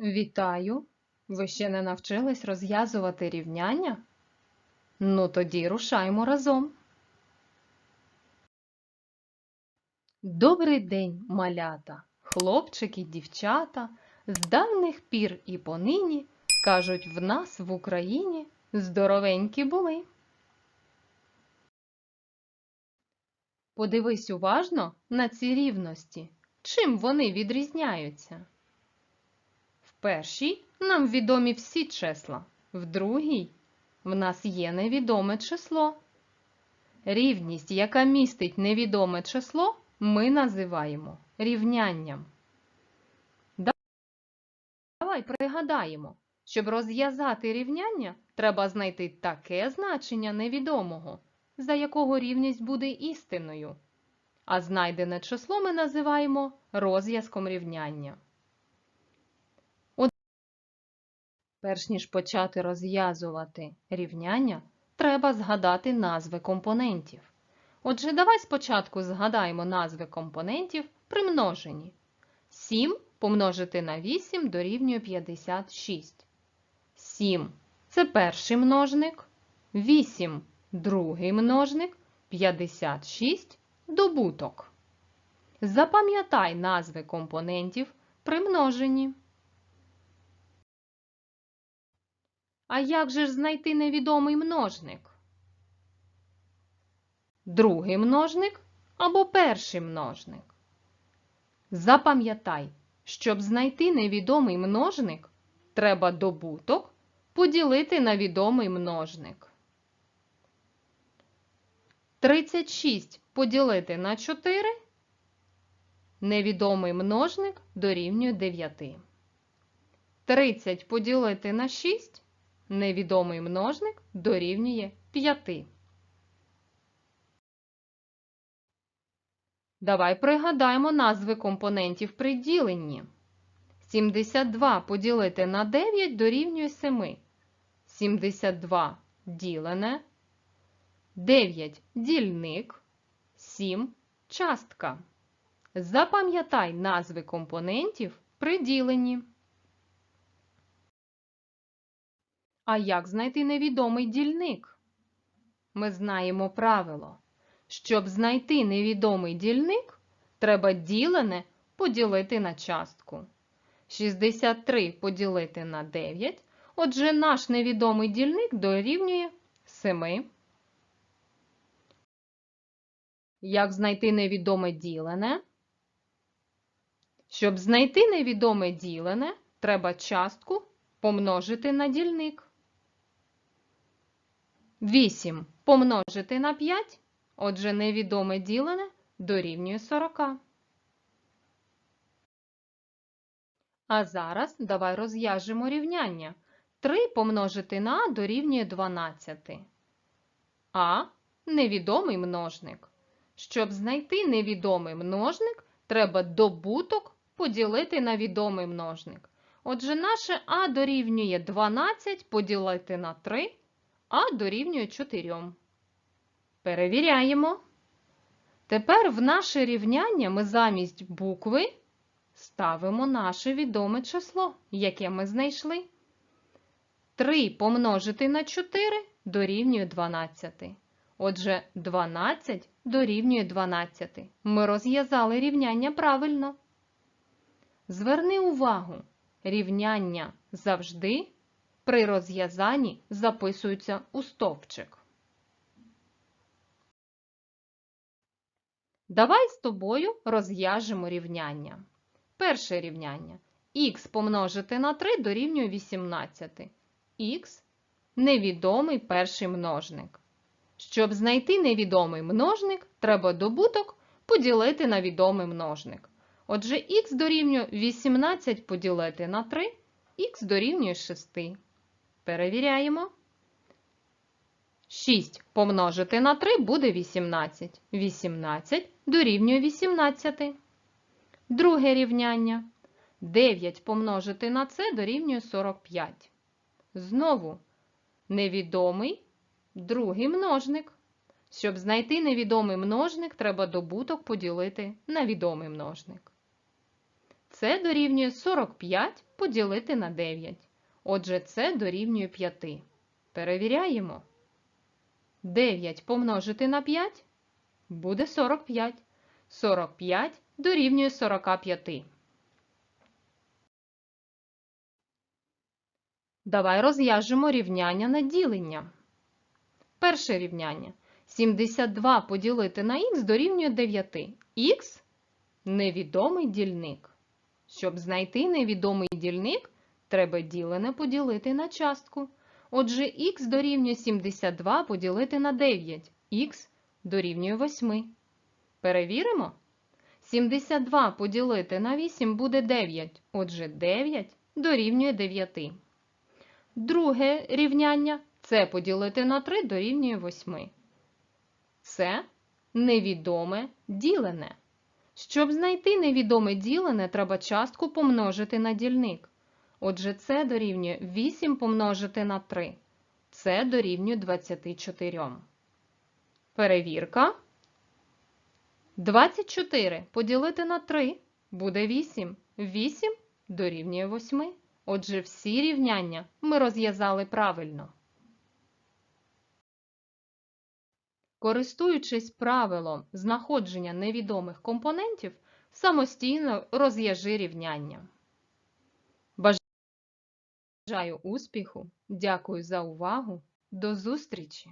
Вітаю! Ви ще не навчились розв'язувати рівняння? Ну тоді рушаймо разом. Добрий день, малята, хлопчики, дівчата, з давних пір і понині, кажуть, в нас в Україні здоровенькі були. Подивись уважно на ці рівності. Чим вони відрізняються? Першій нам відомі всі числа, в другій в нас є невідоме число. Рівність, яка містить невідоме число, ми називаємо рівнянням. Давай пригадаємо, щоб розв'язати рівняння, треба знайти таке значення невідомого, за якого рівність буде істинною. А знайдене число ми називаємо розв'язком рівняння. Перш ніж почати розв'язувати рівняння, треба згадати назви компонентів. Отже, давай спочатку згадаємо назви компонентів при множенні. 7 помножити на 8 дорівнює 56. 7 – це перший множник, 8 – другий множник, 56 – добуток. Запам'ятай назви компонентів при множенні. А як же ж знайти невідомий множник? Другий множник або перший множник? Запам'ятай, щоб знайти невідомий множник, треба добуток поділити на відомий множник. 36 поділити на 4 невідомий множник дорівнює 9. 30 поділити на 6 невідомий множник дорівнює 5. Давай пригадаємо назви компонентів при діленні. 72 поділити на 9 дорівнює 7. 72 ділене, 9 дільник, 7 частка. Запам'ятай назви компонентів при діленні. А як знайти невідомий дільник? Ми знаємо правило. Щоб знайти невідомий дільник, треба ділене поділити на частку. 63 поділити на 9, отже наш невідомий дільник дорівнює 7. Як знайти невідоме ділене? Щоб знайти невідоме ділене, треба частку помножити на дільник. 8 помножити на 5, отже невідоме ділене дорівнює 40. А зараз давай розв'яжемо рівняння. 3 помножити на А дорівнює 12. А невідомий множник. Щоб знайти невідомий множник, треба добуток поділити на відомий множник. Отже, наше А дорівнює 12 поділити на 3 а дорівнює 4. Перевіряємо. Тепер в наше рівняння ми замість букви ставимо наше відоме число, яке ми знайшли. 3 помножити на 4 дорівнює 12. Отже, 12 дорівнює 12. Ми розв'язали рівняння правильно. Зверни увагу, рівняння завжди при розв'язанні записуються у стовпчик. Давай з тобою розв'яжемо рівняння. Перше рівняння. х помножити на 3 дорівнює 18. х невідомий перший множник. Щоб знайти невідомий множник, треба добуток поділити на відомий множник. Отже, х дорівнює 18 поділити на 3, х дорівнює 6. Перевіряємо. 6 помножити на 3 буде 18. 18 дорівнює 18. Друге рівняння. 9 помножити на це дорівнює 45. Знову невідомий другий множник. Щоб знайти невідомий множник, треба добуток поділити на відомий множник. Це дорівнює 45 поділити на 9. Отже, це дорівнює 5. Перевіряємо. 9 помножити на 5 буде 45. 45 дорівнює 45. Давай розв'яжемо рівняння на ділення. Перше рівняння. 72 поділити на х дорівнює 9. Х – невідомий дільник. Щоб знайти невідомий дільник, треба ділене поділити на частку. Отже, х дорівнює 72 поділити на 9. х дорівнює 8. Перевіримо. 72 поділити на 8 буде 9. Отже, 9 дорівнює 9. Друге рівняння це поділити на 3 дорівнює 8. Це невідоме ділене. Щоб знайти невідоме ділене, треба частку помножити на дільник. Отже, це дорівнює 8 помножити на 3. Це дорівнює 24. Перевірка. 24 поділити на 3 буде 8. 8 дорівнює 8. Отже, всі рівняння ми розв'язали правильно. Користуючись правилом знаходження невідомих компонентів, самостійно розв'яжи рівняння. Бажаю успіху! Дякую за увагу! До зустрічі!